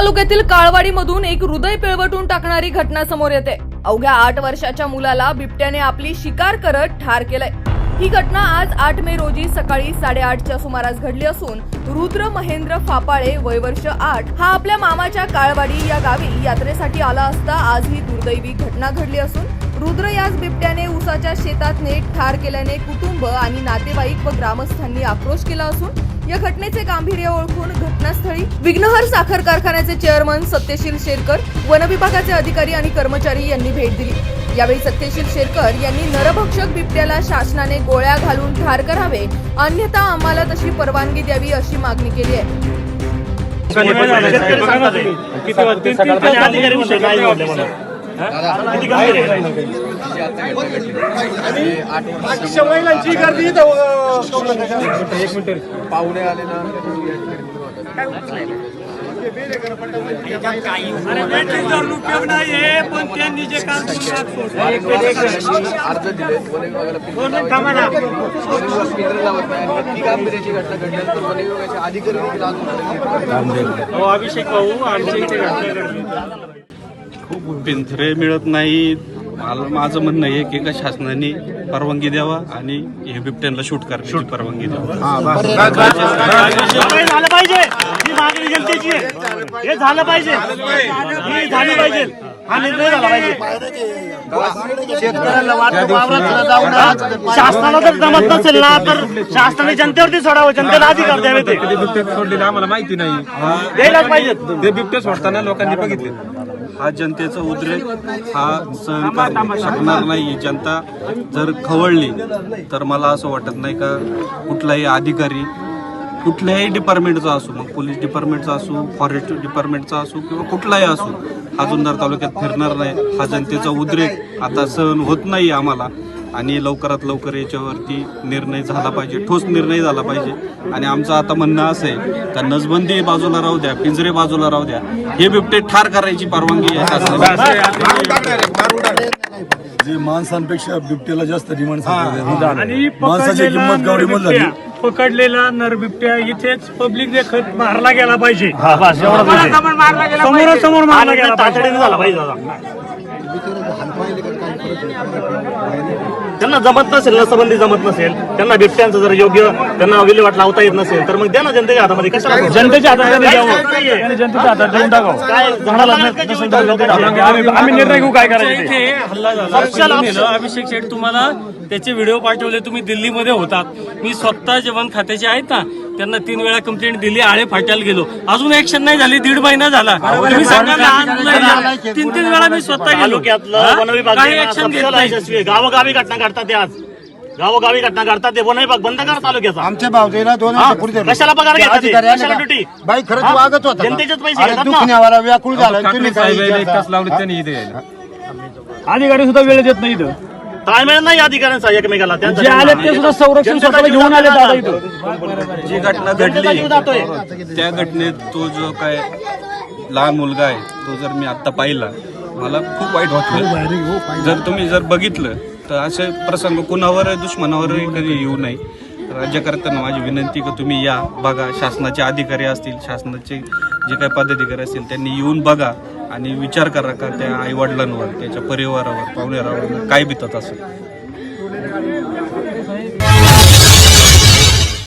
तालुक्यातील काळवाडीमधून एक हृदय पिळवटून टाकणारी घटना समोर येते. अवघ्या आठ वर्षाच्या मुलाला बिबट्याने आपली शिकार करत ठार केलंय. ही घटना आज आठ मे रोजी सकाळी साडेआठच्या सुमारास घडली असून रुद्र महेंद्र फापाळे वय वर्ष आठ हा आपल्या मामाच्या काळवाडी या गावी यात्रेसाठी आला असता आज ही दुर्दैवी घटना घडली असून रुद्र याच बिबट्याने उसाच्या शेतात नेट ठार केल्याने कुटुंब आणि नातेवाईक व ग्रामस्थांनी आक्रोश केला असून या घटनेचे गांभीर्य ओळखून घटनास्थळी विघ्नहर साखर कारखान्याचे चेअरमन सत्यशील शेरकर वनविभागाचे अधिकारी आणि कर्मचारी यांनी भेट दिली यावेळी सत्यशील शेरकर यांनी नरभक्षक बिबट्याला शासनाने गोळ्या घालून ठार करावे अन्यथा आम्हाला तशी परवानगी द्यावी अशी मागणी केली आहे बाकीच्या महिलांची गर्दी एक मिनिट पाहुणे आले ना उपयोग नाहीये पण त्यांनी जे काम अर्ज दिले वन विभागाला अधिकारी अभिषेक भाऊ आमच्या इथे घटना घडली. खूप पिंजरे मिळत नाही. मला माझं म्हणणं आहे की का शासनाने परवानगी द्यावा आणि हे बिबट्यांना शूट करण्याची परवानगी द्यावा. हे झालं पाहिजे. ही मागणी जनतेची आहे. हे झालं पाहिजे. ही झाली पाहिजे. हा निर्णय झाला पाहिजे. शासनाला जर जमत नसेल ना तर शासनाने जनतेवरती सोडावं. जनतेला अधिकार द्यावे ते. ते बिबटे सोडलेले आम्हाला माहिती नाही. द्यायलाच पाहिजे ते बिबटे सोडताना लोकांनी बघितले हा जनतेचा उद्रेक हा सहन करू शकणार नाही जनता. जर खवळली तर मला असं वाटत नाही का कुठलाही अधिकारी कुठल्याही डिपार्टमेंटचा असू मग पोलीस डिपार्टमेंटचा असू फॉरेस्ट डिपार्टमेंटचा असू किंवा कुठलाही असू हा जुन्नर तालुक्यात फिरणार नाही. हा जनतेचा उद्रेक. आता सहन होत नाही आम्हाला. आणि लवकरात लवकर याच्यावरती निर्णय झाला पाहिजे. ठोस निर्णय झाला पाहिजे. आणि आमचं आता म्हणणं असं आहे का नसबंदी बाजूला राहू द्या पिंजरे बाजूला राहू द्या. हे बिबटे ठार करायची परवानगी आहे. जे माणसांपेक्षा बिबट्याला जास्त डिमांड आणि माणसाची किंमत मोल झाली पकडलेला नर बिबट्या इथेच पब्लिक देखत मारला गेला पाहिजे. समोर समोर मारला गेला पाहिजे. त्यांना जमत नसेल नसबंदी जमत नसेल त्यांना बिबट्यांचं जर योग्य त्यांना विल्हेवाट लावता येत नसेल तर मग द्या ना जनतेच्या हातामध्ये. कशाला जनतेच्या हातात जनतेच्या हातात देऊन टाकावं. काय झाडाला नसेल तर जनतेच्या हातात. आम्ही निर्णय घेऊ काय करायचं हल्ला झाला. अभिषेक शेठ तुम्हाला त्याचे व्हिडिओ पाठवले. तुम्ही दिल्लीमध्ये होतात. मी स्वतः जेवण खात्याचे आहेत ना त्यांना तीन वेळा कंप्लेंट दिली आळे फाट्याला गेलो. अजून ऍक्शन नाही झाली. दीड महिना झाला. तुम्ही सांगा लहान. तीन तीन वेळा मी स्वतः गेलो. तालुक्यातलं? वन विभाग काही ऍक्शन घेत नाही यशस्वी गावोगावी घटना घडतात ते आज गावोगावी घटना घडतात ते वन विभाग बंद करा तालुक्याचा आमच्या भावजेला दोन हा? वर्षापूर्वी. कशाला पगार ते घेतात ते? अधिकारी आले कशाला का? ड्युटी? बाई खरंच हा? वागत होता जनतेचेच पैसे अरे घेतात ना. दुखण्यावाला व्याकुळ झाला आणि ठाकरे तुम्ही काय साहेब एक विचारता? तास लावले त्यांनी इथे यायला अधिकारी सुद्धा वेळ देत नाही इथं ताळमेळ नाही अधिकाऱ्यांचा एकमेकाला जे आले ते सुद्धा संरक्षण स्वतःला घेऊन आले दादा इथं जी घटना जनतेचा जीव जातोय. घडली त्या घटनेत तो जो काय लहान मुलगा आहे तो जर मी आता पाहिला मला खूप वाईट वाटलं. जर तुम्ही जर बघितलं तर असे प्रसंग कुणावर दुश्मनावर कधी येऊ नये. राज्यकर्त्यांना माझी विनंती की तुम्ही या बघा. शासनाचे अधिकारी असतील शासनाचे जे काही पदाधिकारी असतील त्यांनी येऊन बघा आणि विचार करा का त्या आईवडिलांवर त्याच्या परिवारावर पाहुण्यावर काय बितत असेल.